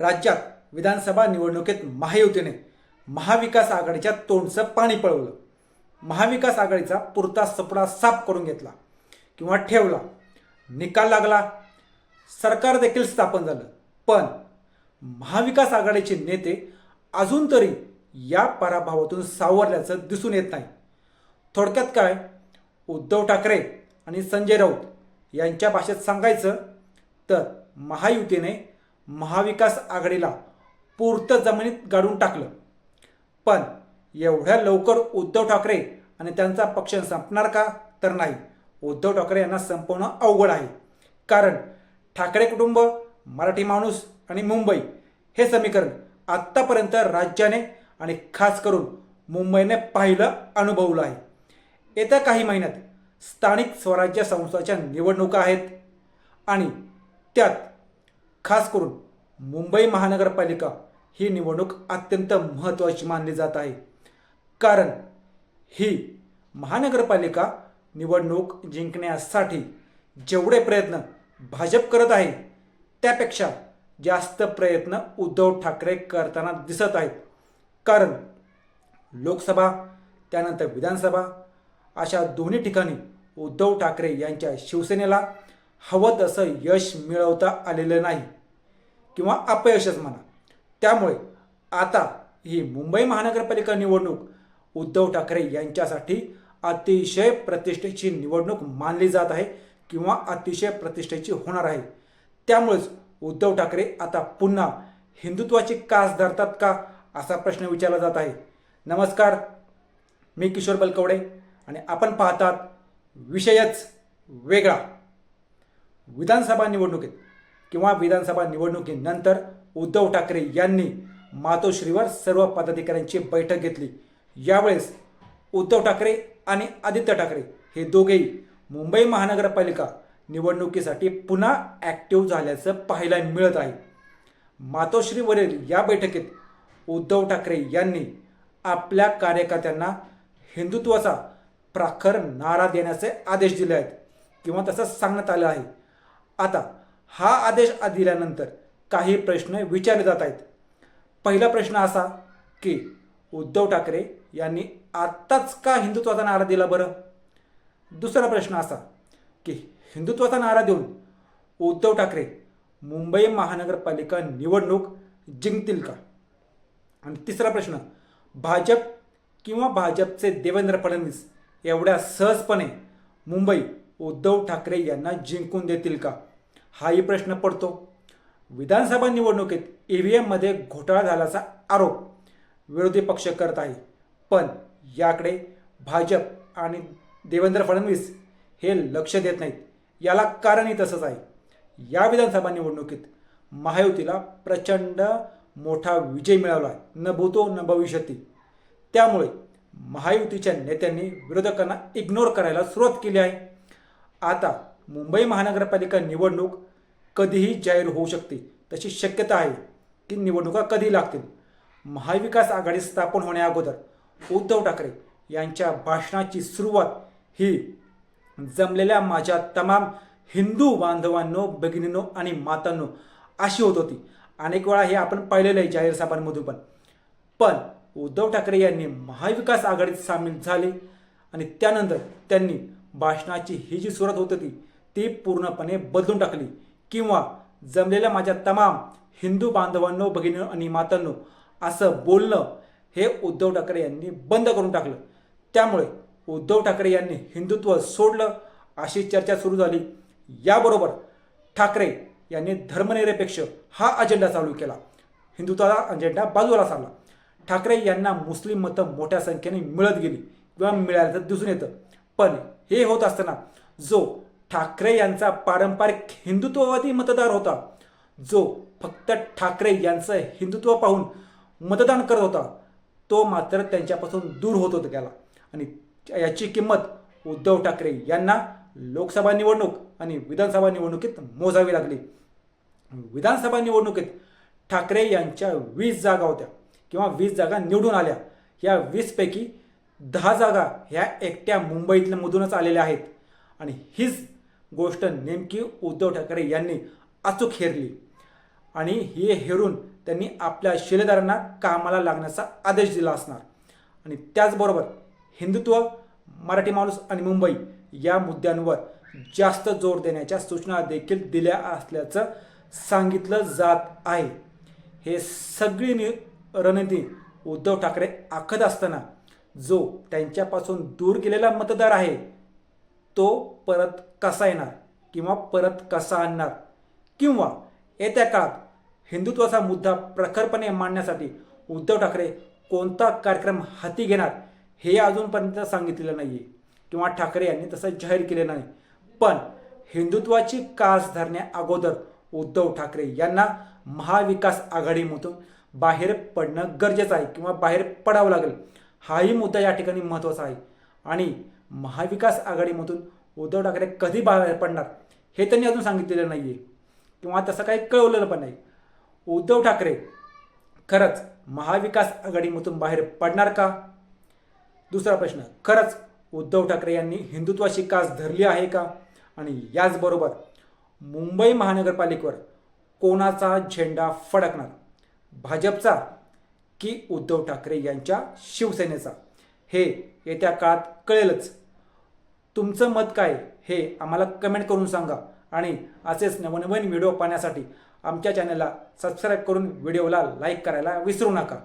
राज्यात विधानसभा निवडणुकीत महायुतीने महाविकास आघाडीच्या तोंडचं पाणी पळवलं. महाविकास आघाडीचा पुरता सपडा साफ करून घेतला किंवा ठेवला. निकाल लागला. सरकार देखील स्थापन झालं. पण महाविकास आघाडीचे नेते अजून तरी या पराभवातून सावरल्याचं दिसून येत नाही. थोडक्यात काय? उद्धव ठाकरे आणि संजय राऊत यांच्या भाषेत सांगायचं तर महायुतीने महाविकास आघाडीला पुरतं जमिनीत गाडून टाकलं. पण एवढ्या लवकर उद्धव ठाकरे आणि त्यांचा पक्ष संपणार का? तर नाही. उद्धव ठाकरे यांना संपवणं अवघड आहे. कारण ठाकरे कुटुंब मराठी माणूस आणि मुंबई हे समीकरण आत्तापर्यंत राज्याने आणि खास करून मुंबईने पाहिलं अनुभवलं आहे. येत्या काही महिन्यात स्थानिक स्वराज्य संस्थाच्या निवडणुका आहेत. आणि त्यात खास करून मुंबई महानगरपालिका ही निवडणूक अत्यंत महत्त्वाची मानली जात आहे. कारण ही महानगरपालिका निवडणूक जिंकण्यासाठी जेवढे प्रयत्न भाजप करत आहे त्यापेक्षा जास्त प्रयत्न उद्धव ठाकरे करताना दिसत आहेत. कारण लोकसभा त्यानंतर विधानसभा अशा दोन्ही ठिकाणी उद्धव ठाकरे यांच्या शिवसेनेला हवं तसं यश मिळवता आलेलं नाही. किंवा अपयशच म्हणा. त्यामुळे आता ही मुंबई महानगरपालिका निवडणूक उद्धव ठाकरे यांच्यासाठी अतिशय प्रतिष्ठेची निवडणूक मानली जात आहे किंवा अतिशय प्रतिष्ठेची होणार आहे. त्यामुळेच उद्धव ठाकरे आता पुन्हा हिंदुत्वाची कास धरतात का असा प्रश्न विचारला जात आहे. नमस्कार मी किशोर बलकवडे आणि आपण पाहतात विषयच वेगळा. विधानसभा निवडणुकीत किंवा विधानसभा निवडणुकीनंतर उद्धव ठाकरे यांनी मातोश्रीवर सर्व पदाधिकाऱ्यांची बैठक घेतली. यावेळेस उद्धव ठाकरे आणि आदित्य ठाकरे हे दोघेही मुंबई महानगरपालिका निवडणुकीसाठी पुन्हा ॲक्टिव्ह झाल्याचं पाहायला मिळत आहे. मातोश्रीवरील या बैठकीत उद्धव ठाकरे यांनी आपल्या कार्यकर्त्यांना हिंदुत्वाचा प्रखर नारा देण्याचे आदेश दिले आहेत. किंवा तसं सांगण्यात आलं आहे. आता हा आदेश दिल्यानंतर काही प्रश्न विचारले जात आहेत. पहिला प्रश्न असा की उद्धव ठाकरे यांनी आत्ताच का हिंदुत्वाचा नारा दिला बरं? दुसरा प्रश्न असा की हिंदुत्वाचा नारा देऊन उद्धव ठाकरे मुंबई महानगरपालिका निवडणूक जिंकतील का? आणि तिसरा प्रश्न भाजप किंवा भाजपचे देवेंद्र फडणवीस एवढ्या सहजपणे मुंबई उद्धव ठाकरे यांना जिंकून देतील का? हाही प्रश्न पडतो. विधानसभा निवडणुकीत ई व्ही एममध्ये घोटाळा झाल्याचा आरोप विरोधी पक्ष करत आहे. पण याकडे भाजप आणि देवेंद्र फडणवीस हे लक्ष देत नाहीत. याला कारणही तसंच आहे. या विधानसभा निवडणुकीत महायुतीला प्रचंड मोठा विजय मिळवला आहे. न भूतो न भविष्यती. त्यामुळे महायुतीच्या नेत्यांनी विरोधकांना इग्नोर करायला सुरुवात केली आहे. आता मुंबई महानगरपालिका निवडणूक कधीही जाहीर होऊ शकते. तशी शक्यता आहे की निवडणुका कधी लागतील. महाविकास आघाडी स्थापन होण्याअगोदर उद्धव ठाकरे यांच्या भाषणाची सुरुवात ही जमलेल्या माझ्या तमाम हिंदू बांधवांनो भगिनींनो आणि मातांनो अशी होत होती. अनेक वेळा हे आपण पाहिलेलं आहे जाहीर सभांमधून पण. पण उद्धव ठाकरे यांनी महाविकास आघाडीत सामील झाले आणि त्यानंतर त्यांनी भाषणाची ही जी सुरुवात होत होती ती पूर्णपणे बदलून टाकली. किंवा जमलेल्या माझ्या तमाम हिंदू बांधवांनो भगिनी आणि मातांनो असं बोलणं हे उद्धव ठाकरे यांनी बंद करून टाकलं. त्यामुळे उद्धव ठाकरे यांनी हिंदुत्व सोडलं अशी चर्चा सुरू झाली. याबरोबर ठाकरे यांनी धर्मनिरपेक्ष हा अजेंडा चालू केला. हिंदुत्वाचा अजेंडा बाजूला सारला ठाकरे यांना मुस्लिम मतं मोठ्या संख्येने मिळत गेली किंवा मिळालं दिसून येतं. पण हे होत असताना जो ठाकरे यांचा पारंपरिक हिंदुत्ववादी मतदार होता. जो फक्त ठाकरे यांचं हिंदुत्व पाहून मतदान करत होता तो मात्र त्यांच्यापासून दूर होत होता गेला. आणि याची किंमत उद्धव ठाकरे यांना लोकसभा निवडणूक आणि विधानसभा निवडणुकीत मोजावी लागली. विधानसभा निवडणुकीत ठाकरे यांच्या वीस जागा होत्या किंवा वीस जागा निवडून आल्या. या वीसपैकी दहा जागा ह्या एकट्या मुंबईतल्या मधूनच आलेल्या आहेत. आणि हीच गोष्ट नेमकी उद्धव ठाकरे यांनी अचूक हेरली. आणि हे हेरून त्यांनी आपल्या शिलेदारांना कामाला लागण्याचा आदेश दिला असणार. आणि त्याचबरोबर हिंदुत्व मराठी माणूस आणि मुंबई या मुद्द्यांवर जास्त जोर देण्याच्या सूचना देखील दिल्या असल्याचं सांगितलं जात आहे. हे सगळी नि रणनीती उद्धव ठाकरे आखत असताना जो त्यांच्यापासून दूर गेलेला मतदार आहे तो परत कसा येणार? किंवा परत कसा आणणार? किंवा येत्या काळात हिंदुत्वाचा मुद्दा प्रखरपणे मांडण्यासाठी उद्धव ठाकरे कोणता कार्यक्रम हाती घेणार हे अजूनपर्यंत सांगितलेलं नाही आहे किंवा ठाकरे यांनी तसं जाहीर केले नाही. पण हिंदुत्वाची कास धरण्या अगोदर उद्धव ठाकरे यांना महाविकास आघाडीमधून बाहेर पडणं गरजेचं आहे किंवा बाहेर पडावं लागेल. हाही मुद्दा या ठिकाणी महत्त्वाचा आहे. आणि महाविकास आघाडीमधून उद्धव ठाकरे कधी बाहेर पडणार हे त्यांनी अजून सांगितलेलं नाही आहे किंवा तसं काही कळवलेलं पण नाही. उद्धव ठाकरे खरंच महाविकास आघाडीमधून बाहेर पडणार का? दुसरा प्रश्न खरंच उद्धव ठाकरे यांनी हिंदुत्वाची कास धरली आहे का? आणि याचबरोबर मुंबई महानगरपालिकेवर कोणाचा झेंडा फडकणार? भाजपचा की उद्धव ठाकरे यांच्या शिवसेनेचा? हे येत्या काळात कळेलच. तुमचं मत काय हे आम्हाला कमेंट करून सांगा. आणि असेच नवनवीन व्हिडिओ पाहण्यासाठी आमच्या चॅनलला सबस्क्राईब करून व्हिडिओला लाईक करायला विसरू नका.